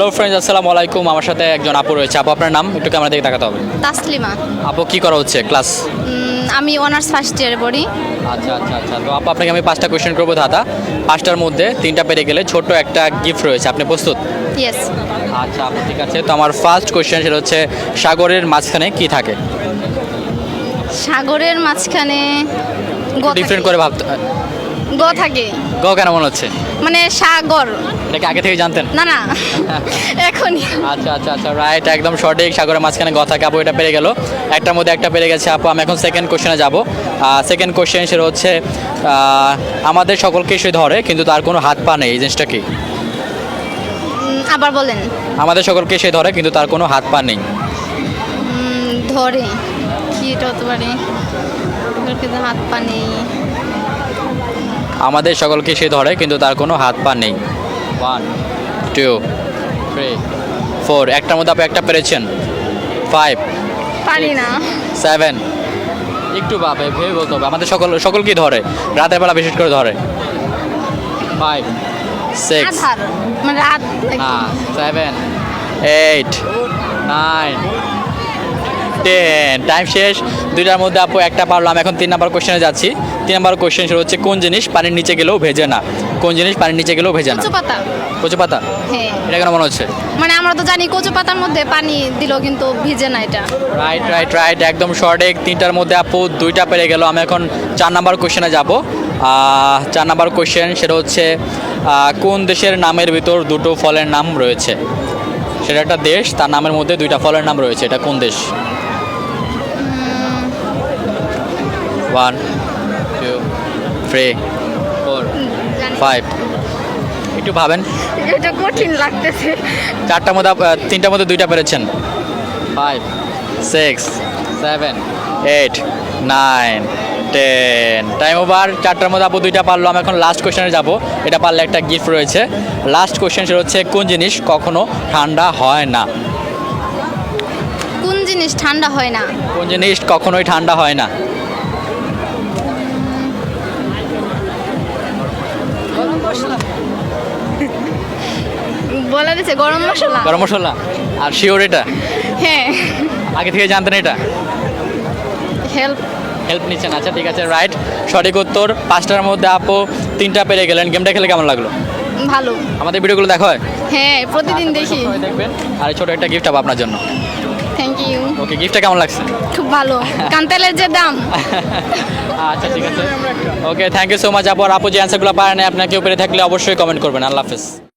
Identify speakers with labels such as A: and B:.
A: Hello friends আসসালামু আলাইকুম। আমার সাথে একজন আপু রয়েছে। আপু আপনার নাম? একটু ক্যামেরা দিকে তাকাতে হবে।
B: তাসলিমা।
A: আপু কি করা হচ্ছে ক্লাস
B: আমি অনার্স ফার্স্ট ইয়ারে পড়ি।
A: আচ্ছা আচ্ছা আচ্ছা। তো আপু আপনাকে আমি পাঁচটা কোয়েশ্চেন করব দাদা। পাঁচটার মধ্যে তিনটা পেরে গেলে ছোট্ট একটা গিফট রয়েছে। আপনি প্রস্তুত?
B: ইয়েস
A: আচ্ছা আপু ঠিক আছে। তো আমার ফার্স্ট কোয়েশ্চেন সেটা হচ্ছে সাগরের মাঝখানে কি থাকে?
B: সাগরের মাঝখানে
A: ডিফারেন্ট করে ভাবতে
B: গ থাকে।
A: গ কেন মনে হচ্ছে?
B: মানে সাগর।
A: এটাকে আগে থেকে জানতেন?
B: না না। এখনই।
A: আচ্ছা আচ্ছা আচ্ছা রাইট একদম সঠিক। সাগরের মাঝখানে কথা আপু এটা পেরে গেল। একটার মধ্যে একটা পেরে গেছে। আপু আমি এখন সেকেন্ড কোশ্চেনে যাব। সেকেন্ড কোশ্চেন সেটা হচ্ছে আমাদের সকলকে সে ধরে কিন্তু তার কোনো হাত পা নেই। এই জিনিসটা কি?
B: আবার বলেন।
A: আমাদের সকলকে সে ধরে কিন্তু তার কোনো হাত পা নেই।
B: ধরে। কি এটা হতে পারে? কিন্তু হাত পা নেই।
A: আমাদের সকলকে সে ধরে কিন্তু তার কোনো হাত পা নেই। ওয়ান টু থ্রি ফোর একটার মধ্যে আপনি একটা পেরেছেন? ফাইভ
B: পারি না।
A: সেভেন একটু বাপে ভেবে বলতে হবে। আমাদের সকল সকলকেই ধরে। রাতের বেলা বিশেষ করে ধরে। ফাইভ সিক্স
B: মানে
A: হ্যাঁ seven eight nine ten time শেষ। দুইটার মধ্যে আপু একটা পারলাম এখন তিন নাম্বার কোশ্চেনে যাচ্ছি। তিন নাম্বার কোশ্চেন সেটা হচ্ছে কোন জিনিস পানির নিচে গেলেও ভেজে না? কোন জিনিস পানির নিচে গেলেও ভেজে না?
B: কচু পাতা
A: কচু পাতা
B: হ্যাঁ।
A: এটা কেন মনে হচ্ছে?
B: মানে আমরা তো জানি কচু পাতার মধ্যে পানি দিল কিন্তু ভিজে না এটা।
A: রাইট রাইট রাইট একদম সঠিক। তিনটার মধ্যে আপু দুইটা পেরে গেল। আমি এখন চার নাম্বার কোশ্চেনে যাব। চার নাম্বার কোশ্চেন সেটা হচ্ছে কোন দেশের নামের ভিতর দুটো ফলের নাম রয়েছে? সেটা একটা দেশ তার নামের মধ্যে দুইটা ফলের নাম রয়েছে। এটা কোন দেশ? One two three four five একটু ভাবেন।
B: এটা কঠিন লাগতেছে।
A: চারটার মধ্যে তিনটার মধ্যে দুইটা পেরেছেন। Five six seven eight nine ten time over চারটার মধ্যে আপু দুইটা পারল। আমি এখন লাস্ট কোশ্চেনে যাব। এটা পারলে একটা গিফট রয়েছে। লাস্ট কোশ্চেন সেটা হচ্ছে কোন জিনিস কখনো ঠান্ডা হয় না?
B: কোন জিনিস ঠান্ডা হয় না?
A: কোন জিনিস কখনোই ঠান্ডা হয় না?
B: বলে দিছে গরম মশলা।
A: গরম মশলা। আর শিওর এটা?
B: হ্যাঁ।
A: আগে থেকে জানতেন এটা?
B: হেল্প
A: হেল্প নিচ্ছেন। আচ্ছা ঠিক আছে রাইট সঠিক উত্তর। পাঁচটার মধ্যে আপু তিনটা পেরে গেলেন। গেমটা খেলে কেমন লাগল?
B: ভালো।
A: আমাদের ভিডিওগুলো দেখা হয়?
B: হ্যাঁ প্রতিদিন দেখি।
A: দেখবেন। আর ছোট একটা গিফট হবে আপনার জন্য। ওকে গিফটটা কেমন লাগছে?
B: খুব ভালো। কান্তালের যে দাম।
A: আচ্ছা ঠিক আছে। Okay thank you so much আপু। আর আপু যে অ্যান্সারগুলো পারেন আপনার কেউ পেরে থাকলে অবশ্যই কমেন্ট করবেন। আল্লাহ হাফেজ।